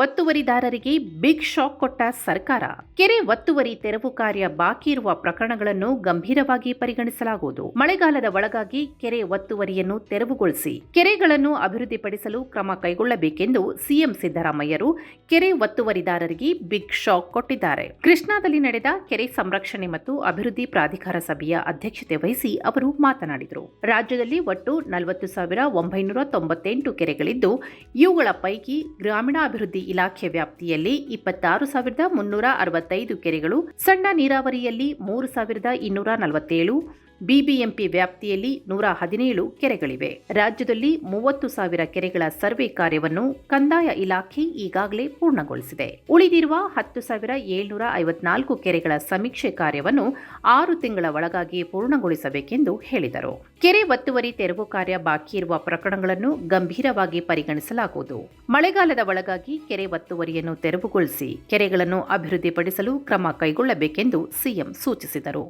ಒತ್ತುವರಿದಾರರಿಗೆ big shock ಕೊಟ್ಟ ಸರ್ಕಾರ. ಕೆರೆ ಒತ್ತುವರಿ ತೆರವು ಕಾರ್ಯ ಬಾಕಿ ಇರುವ ಪ್ರಕರಣಗಳನ್ನು ಗಂಭೀರವಾಗಿ ಪರಿಗಣಿಸಲಾಗುವುದು. ಮಳೆಗಾಲದ ಒಳಗಾಗಿ ಕೆರೆ ಒತ್ತುವರಿಯನ್ನು ತೆರವುಗೊಳಿಸಿ, ಕೆರೆಗಳನ್ನು ಅಭಿವೃದ್ಧಿಪಡಿಸಲು ಕ್ರಮ ಕೈಗೊಳ್ಳಬೇಕೆಂದು ಸಿಎಂ ಸಿದ್ದರಾಮಯ್ಯರು ಕೆರೆ ಒತ್ತುವರಿದಾರರಿಗೆ ಬಿಗ್ ಶಾಕ್ ಕೊಟ್ಟಿದ್ದಾರೆ. ಕೃಷ್ಣಾದಲ್ಲಿ ನಡೆದ ಕೆರೆ ಸಂರಕ್ಷಣೆ ಮತ್ತು ಅಭಿವೃದ್ಧಿ ಪ್ರಾಧಿಕಾರ ಸಭೆಯ ಅಧ್ಯಕ್ಷತೆ ವಹಿಸಿ ಅವರು ಮಾತನಾಡಿದರು. ರಾಜ್ಯದಲ್ಲಿ ಒಟ್ಟು ನಲವತ್ತು ಸಾವಿರ ಒಂಬೈನೂರ ತೊಂಬತ್ತೆಂಟು ಕೆರೆಗಳಿದ್ದು, ಇವುಗಳ ಪೈಕಿ ಗ್ರಾಮೀಣಾಭಿವೃದ್ಧಿ ಇಲಾಖೆ ವ್ಯಾಪ್ತಿಯಲ್ಲಿ ಇಪ್ಪತ್ತಾರು ಸಾವಿರದ ಮುನ್ನೂರ ಅರವತ್ತೈದು ಕೆರೆಗಳು ಸಣ್ಣ ನೀರಾವರಿಯಲ್ಲಿ ಮೂರು ಸಾವಿರದ ಇನ್ನೂರ ನಲವತ್ತೇಳು ಬಿಬಿಎಂಪಿ ವ್ಯಾಪ್ತಿಯಲ್ಲಿ ನೂರ ಹದಿನೇಳು ಕೆರೆಗಳಿವೆ. ರಾಜ್ಯದಲ್ಲಿ ಮೂವತ್ತು ಸಾವಿರ ಕೆರೆಗಳ ಸರ್ವೆ ಕಾರ್ಯವನ್ನು ಕಂದಾಯ ಇಲಾಖೆ ಈಗಾಗಲೇ ಪೂರ್ಣಗೊಳಿಸಿದೆ. ಉಳಿದಿರುವ ಹತ್ತು ಸಾವಿರ ಏಳ್ನೂರ ಐವತ್ನಾಲ್ಕು ಕೆರೆಗಳ ಸಮೀಕ್ಷೆ ಕಾರ್ಯವನ್ನು ಆರು ತಿಂಗಳ ಒಳಗಾಗಿ ಪೂರ್ಣಗೊಳಿಸಬೇಕೆಂದು ಹೇಳಿದರು. ಕೆರೆ ಒತ್ತುವರಿ ತೆರವು ಕಾರ್ಯ ಬಾಕಿ ಇರುವ ಪ್ರಕರಣಗಳನ್ನು ಗಂಭೀರವಾಗಿ ಪರಿಗಣಿಸಲಾಗುವುದು. ಮಳೆಗಾಲದ ಒಳಗಾಗಿ ಕೆರೆ ಒತ್ತುವರಿಯನ್ನು ತೆರವುಗೊಳಿಸಿ, ಕೆರೆಗಳನ್ನು ಅಭಿವೃದ್ಧಿಪಡಿಸಲು ಕ್ರಮ ಕೈಗೊಳ್ಳಬೇಕೆಂದು ಸಿಎಂ ಸೂಚಿಸಿದರು.